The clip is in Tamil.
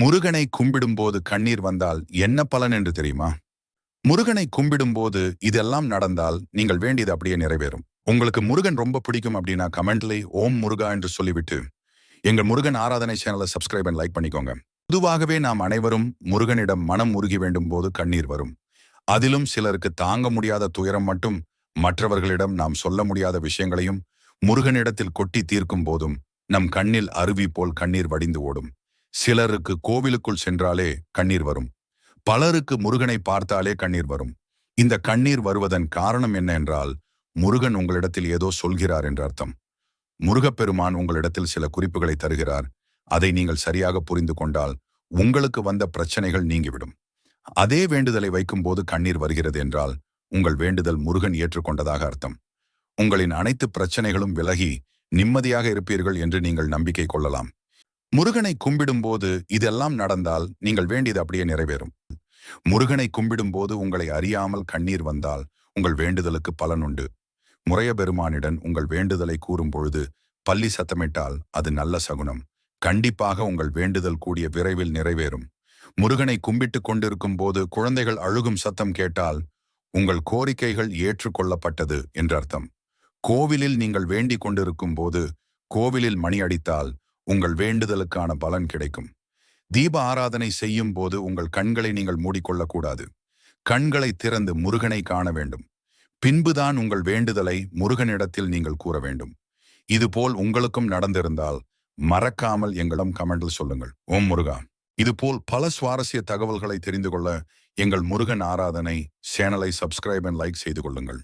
முருகனை கும்பிடும்போது கண்ணீர் வந்தால் என்ன பலன் என்று தெரியுமா? முருகனை கும்பிடும்போது இதெல்லாம் நடந்தால் நீங்கள் வேண்டியது அப்படியே நிறைவேறும். உங்களுக்கு முருகன் ரொம்ப பிடிக்கும் அப்படின்னா கமெண்ட்ல ஓம் முருகா என்று சொல்லிவிட்டு எங்கள் முருகன் ஆராதனை சேனலை சப்ஸ்கிரைப் அண்ட் லைக் பண்ணிக்கோங்க. பொதுவாகவே நாம் அனைவரும் முருகனிடம் மனம் உருகி வேண்டும் போது கண்ணீர் வரும். அதிலும் சிலருக்கு தாங்க முடியாத துயரம் மட்டும் மற்றவர்களிடம் நாம் சொல்ல முடியாத விஷயங்களையும் முருகனிடத்தில் கொட்டி தீர்க்கும் போதும் நம் கண்ணில் அருவி போல் கண்ணீர் வடிந்து ஓடும். சிலருக்கு கோவிலுக்குள் சென்றாலே கண்ணீர் வரும். பலருக்கு முருகனை பார்த்தாலே கண்ணீர் வரும். இந்த கண்ணீர் வருவதன் காரணம் என்ன என்றால் முருகன் உங்களிடத்தில் ஏதோ சொல்கிறார் என்ற அர்த்தம். முருகப்பெருமான் உங்களிடத்தில் சில குறிப்புகளை தருகிறார். அதை நீங்கள் சரியாக புரிந்து கொண்டால் உங்களுக்கு வந்த பிரச்சனைகள் நீங்கிவிடும். அதே வேண்டுதலை வைக்கும்போது கண்ணீர் வருகிறது என்றால் உங்கள் வேண்டுதல் முருகன் ஏற்றுக்கொண்டதாக அர்த்தம். உங்களின் அனைத்து பிரச்சனைகளும் விலகி நிம்மதியாக இருப்பீர்கள் என்று நீங்கள் நம்பிக்கை கொள்ளலாம். முருகனை கும்பிடும்போது இதெல்லாம் நடந்தால் நீங்கள் வேண்டியது அப்படியே நிறைவேறும். முருகனை கும்பிடும்போது உங்களை அறியாமல் கண்ணீர் வந்தால் உங்கள் வேண்டுதலுக்கு பலன் உண்டு. முறைய பெருமானிடன் உங்கள் வேண்டுதலை கூறும் பொழுது பள்ளி சத்தமிட்டால் அது நல்ல சகுனம். கண்டிப்பாக உங்கள் வேண்டுதல் கூடிய விரைவில் நிறைவேறும். முருகனை கும்பிட்டு கொண்டிருக்கும் போது குழந்தைகள் அழுகும் சத்தம் கேட்டால் உங்கள் கோரிக்கைகள் ஏற்றுக்கொள்ளப்பட்டது என்று அர்த்தம். கோவிலில் நீங்கள் வேண்டிக் கொண்டிருக்கும் போது கோவிலில் மணி அடித்தால் உங்கள் வேண்டுதலுக்கான பலன் கிடைக்கும். தீப ஆராதனை செய்யும் போது உங்கள் கண்களை நீங்கள் மூடிக்கொள்ளக்கூடாது. கண்களை திறந்து முருகனை காண வேண்டும். பின்புதான் உங்கள் வேண்டுதலை முருகனிடத்தில் நீங்கள் கூற வேண்டும். இதுபோல் உங்களுக்கும் நடந்திருந்தால் மறக்காமல் எங்களிடம் கமெண்டில் சொல்லுங்கள். ஓம் முருகா. இதுபோல் பல சுவாரஸ்ய தகவல்களை தெரிந்து கொள்ள எங்கள் முருகன் ஆராதனை சேனலை சப்ஸ்கிரைப் அண்ட் லைக் செய்து கொள்ளுங்கள்.